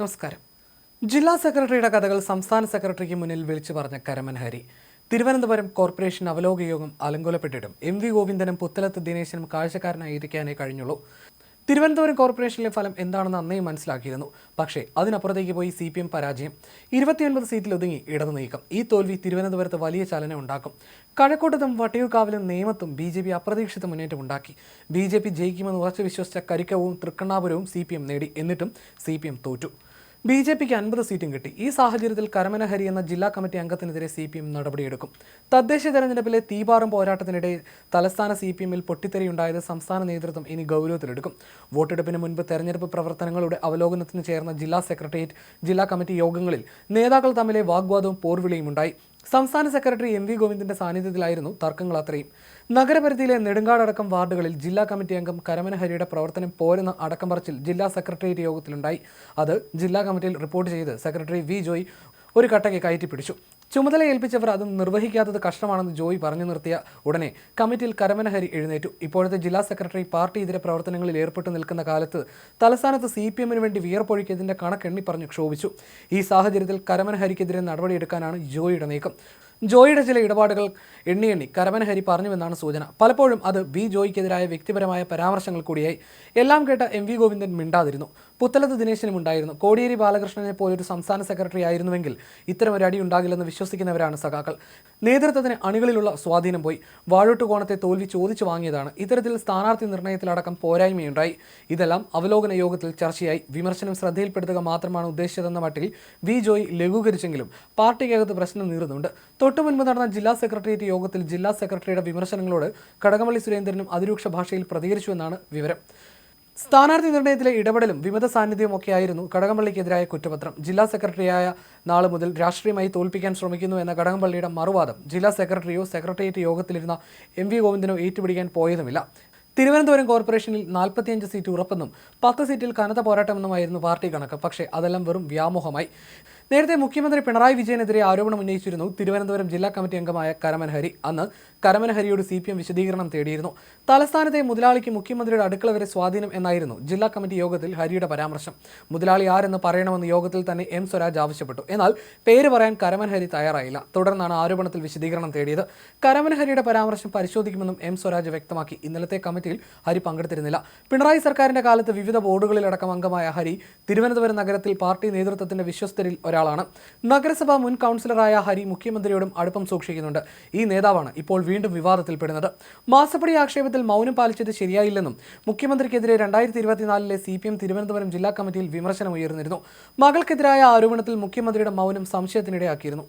നമസ്കാരം. ജില്ലാ സെക്രട്ടറിയുടെ കഥകൾ സംസ്ഥാന സെക്രട്ടറിക്ക് മുന്നിൽ വിളിച്ചു പറഞ്ഞ കരമൻ ഹരി തിരുവനന്തപുരം കോർപ്പറേഷൻ അവലോക യോഗം അലങ്കോലപ്പെട്ടിട്ടും എം വി ഗോവിന്ദനും പുത്തലത്ത് ദിനേശനും കാഴ്ചക്കാരനായിരിക്കാനേ കഴിഞ്ഞുള്ളൂ. തിരുവനന്തപുരം കോർപ്പറേഷനിലെ ഫലം എന്താണെന്ന് അന്നേ മനസ്സിലാക്കിയിരുന്നു. പക്ഷേ അതിനപ്പുറത്തേക്ക് പോയി സി പി എം പരാജയം. ഇരുപത്തിയൊൻപത് സീറ്റിൽ ഒതുങ്ങി ഇടതു നീക്കം. ഈ തോൽവി തിരുവനന്തപുരത്ത് വലിയ ചലനം ഉണ്ടാക്കും കഴക്കൂട്ടത്തും വട്ടിയൂർക്കാവിലും നേമത്തും ബി ജെ പി അപ്രതീക്ഷിത മുന്നേറ്റം ഉണ്ടാക്കി. ബി ജെ പി ജയിക്കുമെന്ന് ഉറച്ചു വിശ്വസിച്ച കരിക്കവും തൃക്കണ്ണാപുരവും സി പി എം നേടി. എന്നിട്ടും സി പി എം തോറ്റു. ബി ജെ പിക്ക് അൻപത് സീറ്റും കിട്ടി. ഈ സാഹചര്യത്തിൽ കരമനഹരി എന്ന ജില്ലാ കമ്മിറ്റി അംഗത്തിനെതിരെ സി പി എം നടപടിയെടുക്കും. തദ്ദേശ തെരഞ്ഞെടുപ്പിലെ തീപാറും പോരാട്ടത്തിനിടെ തലസ്ഥാന സി പി എമ്മിൽ പൊട്ടിത്തെറിയുണ്ടായത് സംസ്ഥാന നേതൃത്വം ഇനി ഗൗരവത്തിലെടുക്കും. വോട്ടെടുപ്പിന് മുൻപ് തെരഞ്ഞെടുപ്പ് പ്രവർത്തനങ്ങളുടെ അവലോകനത്തിന് ചേർന്ന ജില്ലാ സെക്രട്ടേറിയറ്റ് ജില്ലാ കമ്മിറ്റി യോഗങ്ങളിൽ നേതാക്കൾ തമ്മിലെ വാഗ്വാദവും പോർവിളിയും ഉണ്ടായി. സംസ്ഥാന സെക്രട്ടറി എം വി ഗോവിന്ദന്റെ സാന്നിധ്യത്തിലായിരുന്നു തർക്കങ്ങൾ അത്രയും. നഗരപരിധിയിലെ നെടുങ്കാടടക്കം വാർഡുകളിൽ ജില്ലാ കമ്മിറ്റി അംഗം കരമനഹരിയുടെ പ്രവർത്തനം പോരെന്ന അടക്കം പറച്ചിൽ ജില്ലാ സെക്രട്ടേറിയറ്റ് യോഗത്തിലുണ്ടായി. അത് ജില്ലാ കമ്മിറ്റിയിൽ റിപ്പോർട്ട് ചെയ്ത് സെക്രട്ടറി വി ജോയ് ഒരു കട്ടയ്ക്ക് കയറ്റി പിടിച്ചു ചുമതല ഏൽപ്പിച്ചവർ അത് നിർവഹിക്കാത്തത് കഷ്ടമാണെന്ന് ജോയി പറഞ്ഞു നിർത്തിയ ഉടനെ കമ്മിറ്റിയിൽ കരമനഹരി എഴുന്നേറ്റു. ഇപ്പോഴത്തെ ജില്ലാ സെക്രട്ടറി പാർട്ടി ഇതര പ്രവർത്തനങ്ങളിൽ ഏർപ്പെട്ടു നിൽക്കുന്ന കാലത്ത് തലസ്ഥാനത്ത് സി പി എമ്മിന് വേണ്ടി വിയർപ്പൊഴുക്കിയതിന്റെ കണക്കെണ്ണി പറഞ്ഞു ക്ഷോഭിച്ചു. ഈ സാഹചര്യത്തിൽ കരമനഹരിക്കെതിരെ നടപടിയെടുക്കാനാണ് ജോയിയുടെ നീക്കം. ജോയിയുടെ ചില ഇടപാടുകൾ എണ്ണി എണ്ണി കരമനഹരി പറഞ്ഞുവെന്നാണ് സൂചന. പലപ്പോഴും അത് വി ജോയിക്കെതിരായ വ്യക്തിപരമായ പരാമർശങ്ങൾ കൂടിയായി. എല്ലാം കേട്ട എം വി ഗോവിന്ദൻ മിണ്ടാതിരുന്നു. പുത്തലത്ത് ദിനേശനും ഉണ്ടായിരുന്നു. കോടിയേരി ബാലകൃഷ്ണനെ പോലൊരു സംസ്ഥാന സെക്രട്ടറി ആയിരുന്നുവെങ്കിൽ ഇത്തരം ഒരു അടി ഉണ്ടാകില്ലെന്ന് വിശ്വസിക്കുന്നവരാണ് സഖാക്കൾ. നേതൃത്വത്തിന് അണികളിലുള്ള സ്വാധീനം പോയി. വാഴോട്ടുകോണത്തെ തോൽവി ചോദിച്ചു വാങ്ങിയതാണ്. ഇത്തരത്തിൽ സ്ഥാനാർത്ഥി നിർണയത്തിലടക്കം പോരായ്മയുണ്ടായി. ഇതെല്ലാം അവലോകന യോഗത്തിൽ ചർച്ചയായി. വിമർശനം ശ്രദ്ധയിൽപ്പെടുത്തുക മാത്രമാണ് ഉദ്ദേശിച്ചതെന്ന മട്ടിൽ വി ജോയി ലഘൂകരിച്ചെങ്കിലും പാർട്ടിക്കകത്ത് പ്രശ്നം നീറുന്നുണ്ട്. തൊട്ടു മുൻപ് നടന്ന ജില്ലാ സെക്രട്ടേറിയറ്റ് യോഗത്തിൽ ജില്ലാ സെക്രട്ടറിയുടെ വിമർശനങ്ങളോട് കടകംപള്ളി സുരേന്ദ്രനും അതിരൂക്ഷ ഭാഷയിൽ പ്രതികരിച്ചുവെന്നാണ് വിവരം. സ്ഥാനാർത്ഥി നിർണയത്തിലെ ഇടപെടലും വിമത സാന്നിധ്യവും ഒക്കെയായിരുന്നു കടകംപള്ളിക്കെതിരായ കുറ്റപത്രം. ജില്ലാ സെക്രട്ടറിയായ നാളെ മുതൽ രാഷ്ട്രീയമായി തോൽപ്പിക്കാൻ ശ്രമിക്കുന്നു എന്ന കടകംപള്ളിയുടെ മറുവാദം ജില്ലാ സെക്രട്ടറിയോ സെക്രട്ടേറിയറ്റ് യോഗത്തിലിരുന്ന എം വി ഗോവിന്ദനോ ഏറ്റുപിടിക്കാൻ പോയതുമില്ല. തിരുവനന്തപുരം കോർപ്പറേഷനിൽ നാൽപ്പത്തിയഞ്ച് സീറ്റ് ഉറപ്പെന്നും പത്ത് സീറ്റിൽ കനത്ത പോരാട്ടമെന്നുമായിരുന്നു പാർട്ടി കണക്ക്. പക്ഷേ അതെല്ലാം വെറും വ്യാമോഹമായി. നേരത്തെ മുഖ്യമന്ത്രി പിണറായി വിജയനെതിരെ ആരോപണം ഉന്നയിച്ചിരുന്നു. തിരുവനന്തപുരം ജില്ലാ കമ്മിറ്റി അംഗമായ കരമൻ ഹരി അന്ന് കരമൻ ഹരിയോട് സി പി എം വിശദീകരണം തേടിയിരുന്നു. തലസ്ഥാനത്തെ മുതലാളിക്ക് മുഖ്യമന്ത്രിയുടെ അടുക്കള വരെ സ്വാധീനം എന്നായിരുന്നു ജില്ലാ കമ്മിറ്റി യോഗത്തിൽ ഹരിയുടെ പരാമർശം. മുതലാളി ആരെന്ന് പറയണമെന്ന് യോഗത്തിൽ തന്നെ എം സ്വരാജ് ആവശ്യപ്പെട്ടു. എന്നാൽ പേര് പറയാൻ കരമൻ ഹരി തയ്യാറായില്ല. തുടർന്നാണ് ആരോപണത്തിൽ വിശദീകരണം തേടിയത്. കരമൻ ഹരിയുടെ പരാമർശം പരിശോധിക്കുമെന്നും എം സ്വരാജ് വ്യക്തമാക്കി. ഇന്നലത്തെ കമ്മിറ്റിയിൽ ഹരി പങ്കെടുത്തിരുന്നില്ല. പിണറായി സർക്കാരിന്റെ കാലത്ത് വിവിധ ബോർഡുകളിലടക്കം അംഗമായ ഹരി തിരുവനന്തപുരം നഗരത്തിൽ പാർട്ടി നേതൃത്വത്തിന്റെ വിശ്വസ്തരിൽ ഒരാളാണ്. നഗരസഭാ മുൻ കൗൺസിലറായ ഹരി മുഖ്യമന്ത്രിയോടും അടുപ്പം സൂക്ഷിക്കുന്നുണ്ട്. ഈ നേതാവാണ് ഇപ്പോൾ വീണ്ടും വിവാദത്തിൽപ്പെടുന്നത്. മാസപ്പടി ആക്ഷേപത്തിൽ മൗനം പാലിച്ചത് ശരിയായില്ലെന്നും മുഖ്യമന്ത്രിക്കെതിരെ രണ്ടായിരത്തി ഇരുപത്തിനാലിലെ സി പി എം തിരുവനന്തപുരം ജില്ലാ കമ്മിറ്റിയിൽ വിമർശനം ഉയർന്നിരുന്നു മകൾക്കെതിരായ ആരോപണത്തിൽ മുഖ്യമന്ത്രിയുടെ മൗനം സംശയത്തിനിടയാക്കിയിരുന്നു.